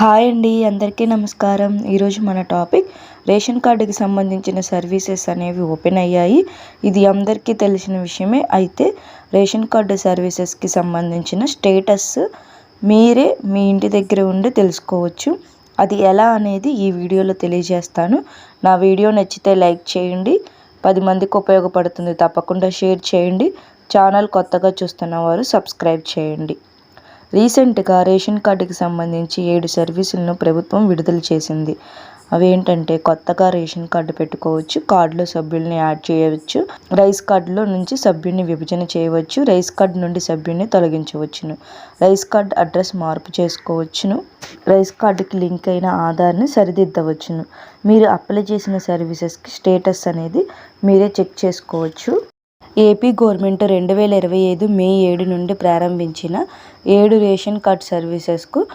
Hi అండి అందరికీ నమస్కారం. ఈరోజు మన టాపిక్ రేషన్ కార్డుకి సంబంధించిన సర్వీసెస్ అనేవి ఓపెన్ అయ్యాయి. ఇది అందరికీ తెలిసిన విషయమే. అయితే రేషన్ కార్డు సర్వీసెస్కి సంబంధించిన స్టేటస్ మీరే మీ ఇంటి దగ్గర ఉండి తెలుసుకోవచ్చు. అది ఎలా అనేది ఈ వీడియోలో తెలియజేస్తాను. నా వీడియో నచ్చితే లైక్ చేయండి. పది మందికి ఉపయోగపడుతుంది తప్పకుండా షేర్ చేయండి. ఛానల్ కొత్తగా చూస్తున్న వారు సబ్స్క్రైబ్ చేయండి. రీసెంట్గా రేషన్ కార్డుకి సంబంధించి ఏడు సర్వీసులను ప్రభుత్వం విడుదల చేసింది. అవేంటంటే కొత్తగా రేషన్ కార్డు పెట్టుకోవచ్చు కార్డులో సభ్యుల్ని యాడ్ చేయవచ్చు రైస్ కార్డులో నుంచి సభ్యుని విభజన చేయవచ్చు రైస్ కార్డు నుండి సభ్యుని తొలగించవచ్చును రైస్ కార్డు అడ్రస్ మార్పు చేసుకోవచ్చును రైస్ కార్డుకి లింక్ అయిన ఆధార్ని సరిదిద్దవచ్చును. మీరు అప్లై చేసిన సర్వీసెస్కి స్టేటస్ అనేది మీరే చెక్ చేసుకోవచ్చు. ఏపీ గవర్నమెంట్ రెండు వేల ఇరవై ఐదు మే ఏడు నుండి ప్రారంభించిన ఏడు రేషన్ కార్డ్ సర్వీసెస్కు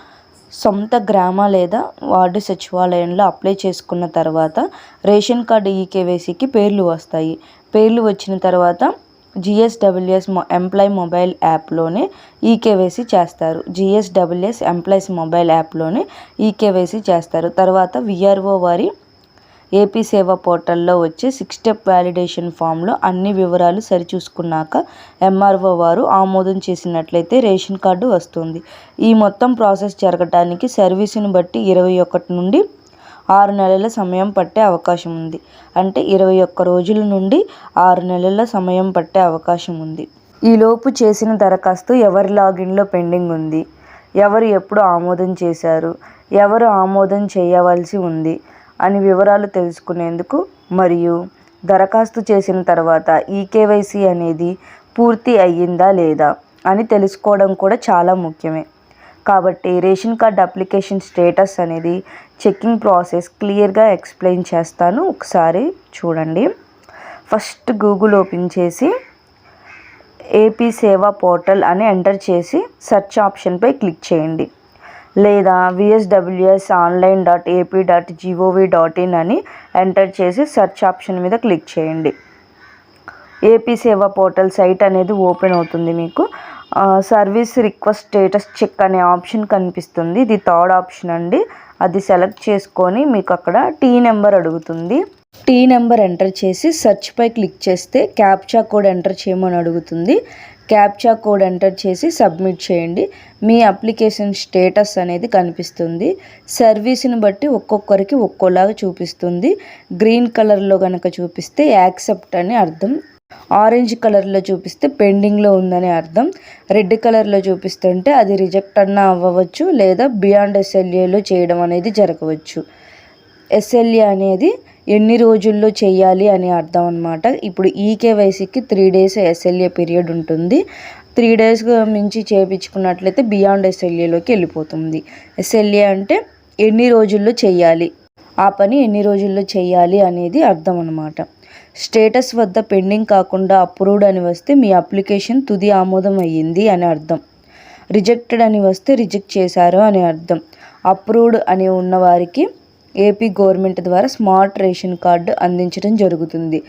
సొంత గ్రామ లేదా వార్డు సచివాలయంలో అప్లై చేసుకున్న తర్వాత రేషన్ కార్డు ఈకేవైసీకి పేర్లు వస్తాయి. పేర్లు వచ్చిన తర్వాత జిఎస్డబ్ల్యూఎస్ ఎంప్లాయ్ మొబైల్ యాప్లోనే ఈకేవైసీ చేస్తారు. జిఎస్డబ్ల్యూఎస్ ఎంప్లాయీస్ మొబైల్ యాప్లోనే ఈకేవైసీ చేస్తారు. తర్వాత విఆర్ఓ వారి ఏపీ సేవ పోర్టల్లో వచ్చే సిక్స్ స్టెప్ వ్యాలిడేషన్ ఫామ్లో అన్ని వివరాలు సరిచూసుకున్నాక ఎంఆర్ఓ వారు ఆమోదం చేసినట్లయితే రేషన్ కార్డు వస్తుంది. ఈ మొత్తం ప్రాసెస్ జరగడానికి సర్వీసును బట్టి ఇరవై ఒకటి నుండి ఆరు నెలల సమయం పట్టే అవకాశం ఉంది. అంటే ఇరవై ఒక్క రోజుల నుండి ఆరు నెలల సమయం పట్టే అవకాశం ఉంది. ఈలోపు చేసిన దరఖాస్తు ఎవరి లాగిన్లో పెండింగ్ ఉంది? ఎవరు ఎప్పుడు ఆమోదం చేశారు? ఎవరు ఆమోదం చేయవలసి ఉంది? అని వివరాలు తెలుసుకునేందుకు మరియు దరఖాస్తు చేసిన తర్వాత ఈకేవైసీ అనేది పూర్తి అయ్యిందా లేదా అని తెలుసుకోవడం కూడా చాలా ముఖ్యమే. కాబట్టి రేషన్ కార్డ్ అప్లికేషన్ స్టేటస్ అనేది చెక్కింగ్ ప్రాసెస్ క్లియర్గా ఎక్స్ప్లెయిన్ చేస్తాను. ఒకసారి చూడండి. ఫస్ట్ గూగుల్ ఓపెన్ చేసి ఏపీ సేవా పోర్టల్ అని ఎంటర్ చేసి సెర్చ్ ఆప్షన్పై క్లిక్ చేయండి. లేదా VSWS online dot AP dot G O V dot in అని ఎంటర్ చేసి సెర్చ్ ఆప్షన్ మీద క్లిక్ చేయండి. ఏపీ సేవా పోర్టల్ సైట్ అనేది ఓపెన్ అవుతుంది మీకు. సర్వీస్ రిక్వెస్ట్ స్టేటస్ చెక్ అనే ఆప్షన్ కనిపిస్తుంది. ఇది థర్డ్ ఆప్షన్ అండి. అది సెలెక్ట్ చేసుకొని మీకు అక్కడ టీ నెంబర్ అడుగుతుంది. టీ నెంబర్ ఎంటర్ చేసి సెర్చ్పై క్లిక్ చేస్తే క్యాప్చా కోడ్ ఎంటర్ చేయమని అడుగుతుంది. క్యాప్చా కోడ్ ఎంటర్ చేసి సబ్మిట్ చేయండి. మీ అప్లికేషన్ స్టేటస్ అనేది కనిపిస్తుంది. సర్వీస్ని బట్టి ఒక్కొక్కరికి ఒక్కోలాగా చూపిస్తుంది. గ్రీన్ కలర్లో కనుక చూపిస్తే యాక్సెప్ట్ అని అర్థం. ఆరెంజ్ కలర్లో చూపిస్తే పెండింగ్లో ఉందని అర్థం. రెడ్ కలర్లో చూపిస్తుంటే అది రిజెక్ట్ అన్నా అవ్వవచ్చు లేదా బియాండ్ ఎస్ఎల్ఏలో చేయడం అనేది జరగవచ్చు. ఎస్ఎల్ఏ అనేది ఎన్ని రోజుల్లో చేయాలి అని అర్థం అనమాట ఇప్పుడు ఈ కేవైసీకి త్రీ డేస్ ఎస్ఎల్ఏ పీరియడ్ ఉంటుంది. త్రీ డేస్ మించి చేయించుకున్నట్లయితే బియాండ్ ఎస్ఎల్ఏలోకి వెళ్ళిపోతుంది. ఎస్ఎల్ఏ అంటే ఎన్ని రోజుల్లో చేయాలి? ఆ పని ఎన్ని రోజుల్లో చేయాలి అనేది అర్థం అనమాట స్టేటస్ వద్ద పెండింగ్ కాకుండా అప్రూవ్డ్ అని వస్తే మీ అప్లికేషన్ తుది ఆమోదం అయ్యింది అని అర్థం. రిజెక్టెడ్ అని వస్తే రిజెక్ట్ చేశారు అని అర్థం. అప్రూవ్డ్ అని ఉన్నవారికి ఏపీ గవర్నమెంట్ ద్వారా స్మార్ట్ రేషన్ కార్డు అందించడం జరుగుతుంది.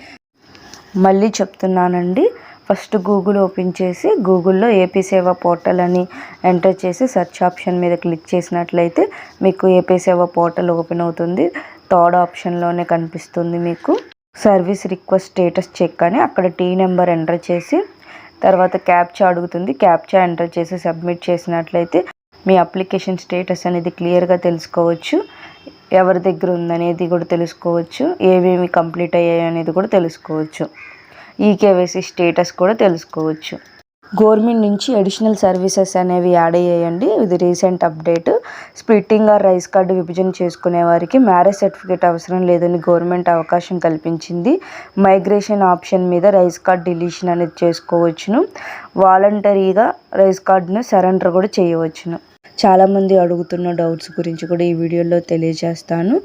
మళ్ళీ చెప్తున్నానండి. ఫస్ట్ గూగుల్ ఓపెన్ చేసి గూగుల్లో ఏపీ సేవ పోర్టల్ అని ఎంటర్ చేసి సెర్చ్ ఆప్షన్ మీద క్లిక్ చేసినట్లయితే మీకు ఏపీ సేవ పోర్టల్ ఓపెన్ అవుతుంది. థర్డ్ ఆప్షన్లోనే కనిపిస్తుంది మీకు. సర్వీస్ రిక్వెస్ట్ స్టేటస్ చెక్ అని అక్కడ టీ నెంబర్ ఎంటర్ చేసి తర్వాత క్యాప్చా అడుగుతుంది. క్యాప్చా ఎంటర్ చేసి సబ్మిట్ చేసినట్లయితే మీ అప్లికేషన్ స్టేటస్ అనేది క్లియర్గా తెలుసుకోవచ్చు. ఎవరి దగ్గర ఉందనేది కూడా తెలుసుకోవచ్చు ఏవేమి కంప్లీట్ అయ్యాయి అనేది కూడా తెలుసుకోవచ్చు. ఈ కేవైసీ స్టేటస్ కూడా తెలుసుకోవచ్చు. గవర్నమెంట్ నుంచి అడిషనల్ సర్వీసెస్ అనేవి యాడ్ అయ్యాయండి. ఇది recent update. Splitting or rice card విభజన చేసుకునే వారికి మ్యారేజ్ సర్టిఫికేట్ అవసరం లేదని గవర్నమెంట్ అవకాశం కల్పించింది. మైగ్రేషన్ ఆప్షన్ మీద రైస్ కార్డ్ డిలీషన్ అనేది చేసుకోవచ్చును. వాలంటరీగా రైస్ కార్డును సరెండర్ కూడా చేయవచ్చును. చాలామంది అడుగుతున్న డౌట్స్ గురించి కూడా ఈ వీడియోలో తెలియజేస్తాను.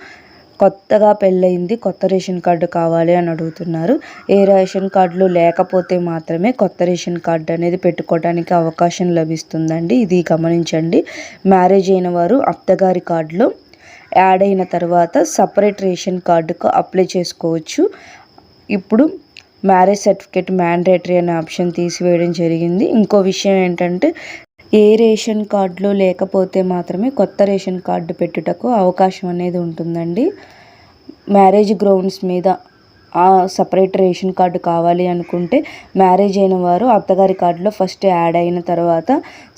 కొత్తగా పెళ్ళయింది కొత్త రేషన్ కార్డు కావాలి అని అడుగుతున్నారు. ఏ రేషన్ కార్డులు లేకపోతే మాత్రమే కొత్త రేషన్ కార్డు అనేది పెట్టుకోవడానికి అవకాశం లభిస్తుందండి. ఇది గమనించండి. మ్యారేజ్ అయిన వారు అత్తగారి కార్డులో యాడ్ అయిన తర్వాత సపరేట్ రేషన్ కార్డుకు అప్లై చేసుకోవచ్చు. ఇప్పుడు మ్యారేజ్ సర్టిఫికేట్ మ్యాండేటరీ అనే ఆప్షన్ తీసివేయడం జరిగింది. ఇంకో విషయం ఏంటంటే ఏ రేషన్ కార్డులో లేకపోతే మాత్రమే కొత్త రేషన్ కార్డు పెట్టుటకు అవకాశం అనేది ఉంటుందండి. మ్యారేజ్ గ్రౌండ్స్ మీద సపరేట్ రేషన్ కార్డు కావాలి అనుకుంటే మ్యారేజ్ అయిన వారు అత్తగారి కార్డులో ఫస్ట్ యాడ్ అయిన తర్వాత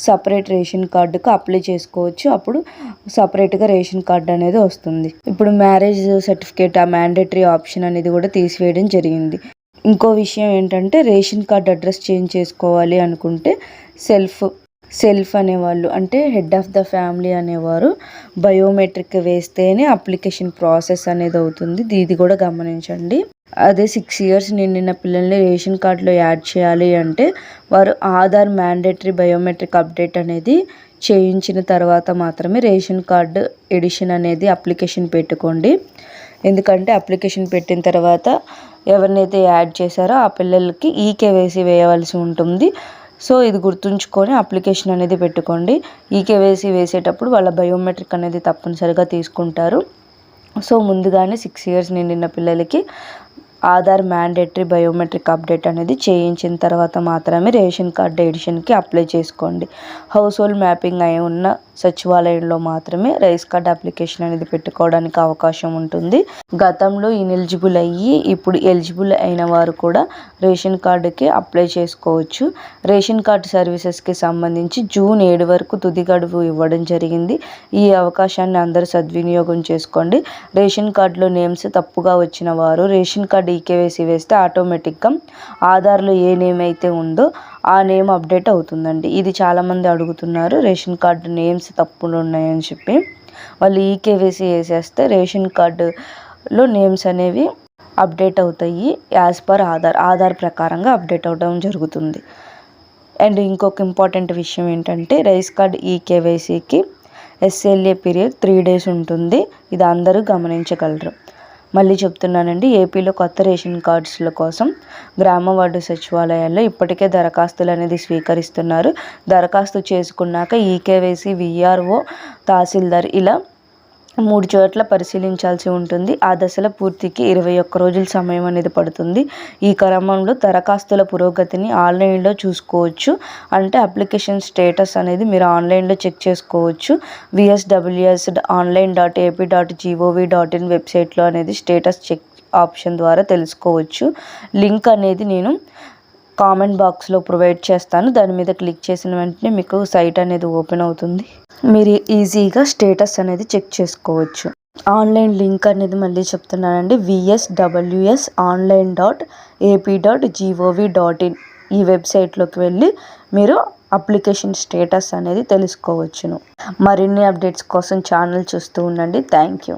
సపరేట్ రేషన్ కార్డుకు అప్లై చేసుకోవచ్చు. అప్పుడు సపరేట్గా రేషన్ కార్డు అనేది వస్తుంది. ఇప్పుడు మ్యారేజ్ సర్టిఫికేట్ ఆ మ్యాండేటరీ ఆప్షన్ అనేది కూడా తీసివేయడం జరిగింది. ఇంకో విషయం ఏంటంటే రేషన్ కార్డ్ అడ్రస్ చేంజ్ చేసుకోవాలి అనుకుంటే సెల్ఫ్ సెల్ఫ్ అనేవాళ్ళు అంటే హెడ్ ఆఫ్ ద ఫ్యామిలీ అనేవారు బయోమెట్రిక్ వేస్తేనే అప్లికేషన్ ప్రాసెస్ అనేది అవుతుంది. ఇది కూడా గమనించండి. అదే సిక్స్ ఇయర్స్ నిండిన పిల్లల్ని రేషన్ కార్డులో యాడ్ చేయాలి అంటే వారు ఆధార్ మ్యాండేటరీ బయోమెట్రిక్ అప్డేట్ అనేది చేయించిన తర్వాత మాత్రమే రేషన్ కార్డు ఎడిషన్ అనేది అప్లికేషన్ పెట్టుకోండి. ఎందుకంటే అప్లికేషన్ పెట్టిన తర్వాత ఎవరినైతే యాడ్ చేశారో ఆ పిల్లలకి ఈకేవైసీ వేయవలసి ఉంటుంది. సో ఇది గుర్తుంచుకొని అప్లికేషన్ అనేది పెట్టుకోండి. ఈకేవైసీ వేసేటప్పుడు వాళ్ళ బయోమెట్రిక్ అనేది తప్పనిసరిగా తీసుకుంటారు. సో ముందుగానే సిక్స్ ఇయర్స్ నిండిన పిల్లలకి ఆధార్ మ్యాండేటరీ బయోమెట్రిక్ అప్డేట్ అనేది చేయించిన తర్వాత మాత్రమే రేషన్ కార్డ్ ఎడిషన్కి అప్లై చేసుకోండి. హౌస్ హోల్డ్ మ్యాపింగ్ అయి ఉన్న సచివాలయంలో మాత్రమే రైస్ కార్డ్ అప్లికేషన్ అనేది పెట్టుకోవడానికి అవకాశం ఉంటుంది. గతంలో ఇన్ఎలిజిబుల్ అయ్యి ఇప్పుడు ఎలిజిబుల్ అయిన వారు కూడా రేషన్ కార్డుకి అప్లై చేసుకోవచ్చు. రేషన్ కార్డు సర్వీసెస్కి సంబంధించి జూన్ ఏడు వరకు తుది గడువు ఇవ్వడం జరిగింది. ఈ అవకాశాన్ని అందరూ సద్వినియోగం చేసుకోండి. రేషన్ కార్డులో నేమ్స్ తప్పుగా వచ్చిన వారు రేషన్ కార్డు ఈకేవైసీ వేస్తే ఆటోమేటిక్గా ఆధార్లో ఏ నేమ్ అయితే ఉందో ఆ నేమ్ అప్డేట్ అవుతుందండి. ఇది చాలామంది అడుగుతున్నారు రేషన్ కార్డు నేమ్స్ తప్పులు ఉన్నాయని చెప్పి. వాళ్ళు ఈకేవైసీ వేసేస్తే రేషన్ కార్డులో నేమ్స్ అనేవి అప్డేట్ అవుతాయి యాజ్ పర్ ఆధార్. ఆధార్ ప్రకారంగా అప్డేట్ అవ్వడం జరుగుతుంది. అండ్ ఇంకొక ఇంపార్టెంట్ విషయం ఏంటంటే రైస్ కార్డ్ ఈకేవైసీకి ఎస్ఎల్ఏ పీరియడ్ త్రీ డేస్ ఉంటుంది. ఇది అందరూ గమనించగలరు. మళ్ళీ చెప్తున్నానండి ఏపీలో కొత్త రేషన్ కార్డ్స్ల కోసం గ్రామ వార్డు సచివాలయాల్లో ఇప్పటికే దరఖాస్తులు అనేది స్వీకరిస్తున్నారు. దరఖాస్తు చేసుకున్నాక ఈకేవైసీ విఆర్ఓ తహసీల్దార్ ఇలా మూడు చోట్ల పరిశీలించాల్సి ఉంటుంది. ఆ దశల పూర్తికి ఇరవై ఒక్క రోజుల సమయం అనేది పడుతుంది. ఈ క్రమంలో దరఖాస్తుల పురోగతిని ఆన్లైన్లో చూసుకోవచ్చు. అంటే అప్లికేషన్ స్టేటస్ అనేది మీరు ఆన్లైన్లో చెక్ చేసుకోవచ్చు. VSWS online dot AP dot G O V dot in వెబ్సైట్లో అనేది స్టేటస్ చెక్ ఆప్షన్ ద్వారా తెలుసుకోవచ్చు. లింక్ అనేది నేను కామెంట్ బాక్స్లో ప్రొవైడ్ చేస్తాను. దాని మీద క్లిక్ చేసిన వెంటనే మీకు సైట్ అనేది ఓపెన్ అవుతుంది. మీరు ఈజీగా స్టేటస్ అనేది చెక్ చేసుకోవచ్చు. ఆన్లైన్ లింక్ అనేది మళ్ళీ చెప్తున్నానండి. VSWS online dot AP dot G O V dot in ఈ వెబ్సైట్లోకి వెళ్ళి మీరు అప్లికేషన్ స్టేటస్ అనేది తెలుసుకోవచ్చును. మరిన్ని అప్డేట్స్ కోసం ఛానల్ చూస్తూ ఉండండి. Thank you.